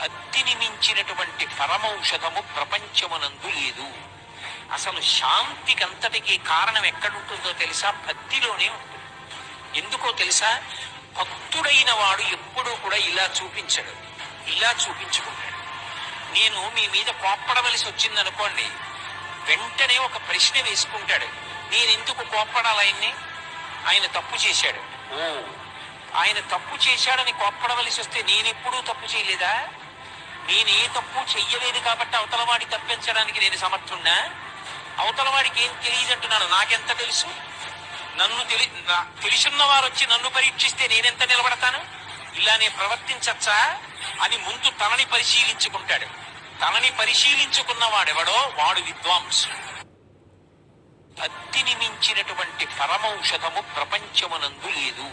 భక్తిని మించినటువంటి పరమౌషధము ప్రపంచమునందు లేదు. అసలు శాంతికంతటికి కారణం ఎక్కడుంటుందో తెలుసా? భక్తిలోనే ఉంటుంది. ఎందుకో తెలుసా? భక్తుడైన వాడు ఎప్పుడూ కూడా ఇలా చూపించడు. ఇలా చూపించుకుంటాడు. నేను మీ మీద కోప్పడవలసి వచ్చిందనుకోండి వెంటనే ఒక ప్రశ్న వేసుకుంటాడు. నేను ఎందుకు కోప్పడాలి ఆయన్ని? ఆయన తప్పు చేశాడు. ఓ ఆయన తప్పు చేశాడని కోప్పడవలసి వస్తే నేనెప్పుడూ తప్పు చేయలేదా? నేను ఏ తప్పు చెయ్యలేదు కాబట్టి అవతలవాడి తప్పించడానికి నేను సమర్థున్నా? అవతలవాడికి ఏం తెలియదంటున్నాను నాకెంత తెలుసు? నన్ను తెలి నా- వారు వచ్చి నన్ను పరీక్షిస్తే నేనెంత నిలబడతాను? ఇలానే ప్రవర్తించచ్చా? అని ముందు తనని పరిశీలించుకుంటాడు. తనని పరిశీలించుకున్నవాడెవడో వాడు విద్వాంసుడు. భక్తిని మించినటువంటి పరమౌషధము ప్రపంచమునందు లేదు.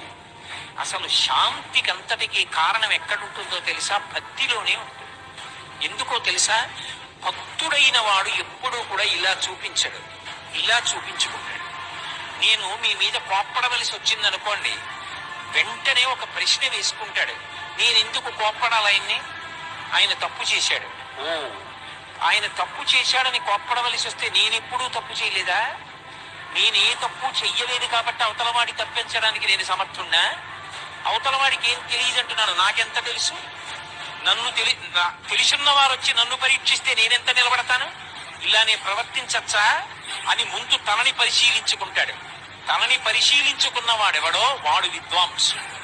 అసలు శాంతికంతటికి కారణం ఎక్కడుంటుందో తెలుసా? భక్తిలోనే ఉంటుంది. ఎందుకో తెలుసా? భక్తుడైన వాడు ఎప్పుడూ కూడా ఇలా చూపించడు. ఇలా చూపించుకుంటాడు. నేను మీ మీద కోప్పడవలసి వచ్చిందనుకోండి వెంటనే ఒక ప్రశ్న వేసుకుంటాడు. నేను ఎందుకు కోప్పడాలి ఆయన్ని? ఆయన తప్పు చేశాడు. ఓ ఆయన తప్పు చేశాడని కోప్పడవలసి వస్తే నేనెప్పుడూ తప్పు చేయలేదా? నేను ఏ తప్పు చెయ్యలేదు కాబట్టి అవతలవాడి తప్పించడానికి నేను సమర్థున్నా అవతలవాడికి ఏం తెలియదంటున్నాను? నాకెంత తెలుసు? నన్ను తెలి తెలిసిన్న వారు వచ్చి నన్ను పరీక్షిస్తే నేనెంత నిలబడతాను? ఇలానే ప్రవర్తించచ్చా? అని ముందు తనని పరిశీలించుకుంటాడు. తనని పరిశీలించుకున్నవాడెవడో? వాడు విద్వాంసుడు.